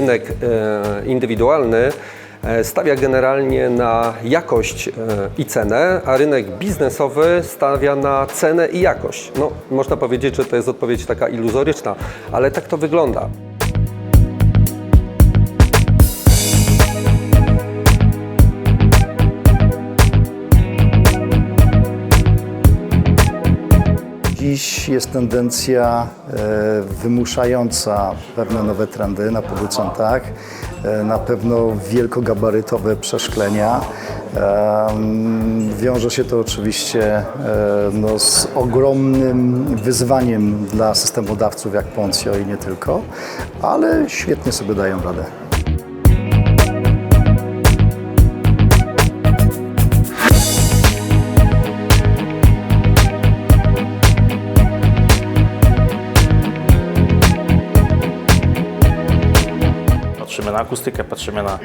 rynek e, indywidualny e, stawia generalnie na jakość e, i cenę, a rynek biznesowy stawia na cenę i jakość. No, można powiedzieć, że to jest odpowiedź taka iluzoryczna, ale tak to wygląda. Dziś jest tendencja e, wymuszająca pewne nowe trendy na producentach, e, na pewno wielkogabarytowe przeszklenia. Wiąże się to oczywiście e, no, z ogromnym wyzwaniem dla systemodawców jak Poncio i nie tylko, ale świetnie sobie dają radę. Patrzymy na akustykę, patrzymy na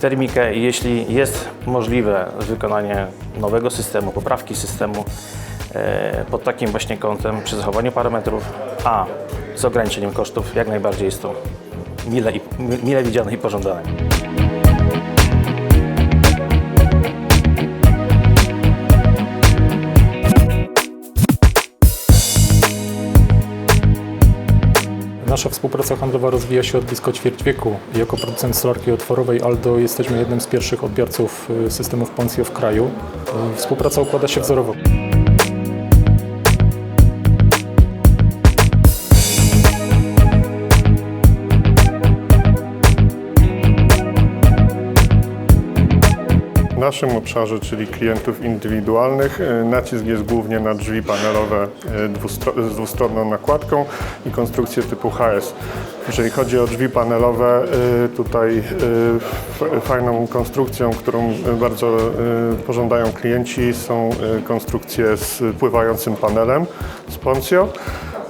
termikę i jeśli jest możliwe wykonanie nowego systemu, poprawki systemu e, pod takim właśnie kątem przy zachowaniu parametrów, a z ograniczeniem kosztów, jak najbardziej jest to mile, i, mile widziane i pożądane. Nasza współpraca handlowa rozwija się od blisko ćwierć wieku. Jako producent solarki otworowej Aldo jesteśmy jednym z pierwszych odbiorców y, systemów Poncio w kraju. Y, Współpraca układa się wzorowo. Naszym obszarze, czyli klientów indywidualnych, e, nacisk jest głównie na drzwi panelowe e, z dwustronną nakładką i konstrukcję typu HS. Jeżeli chodzi o drzwi panelowe, e, tutaj fajną konstrukcją, którą bardzo pożądają klienci, są konstrukcje z pływającym panelem z Poncio.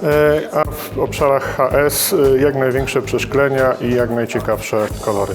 E, A w obszarach HS jak największe przeszklenia i jak najciekawsze kolory.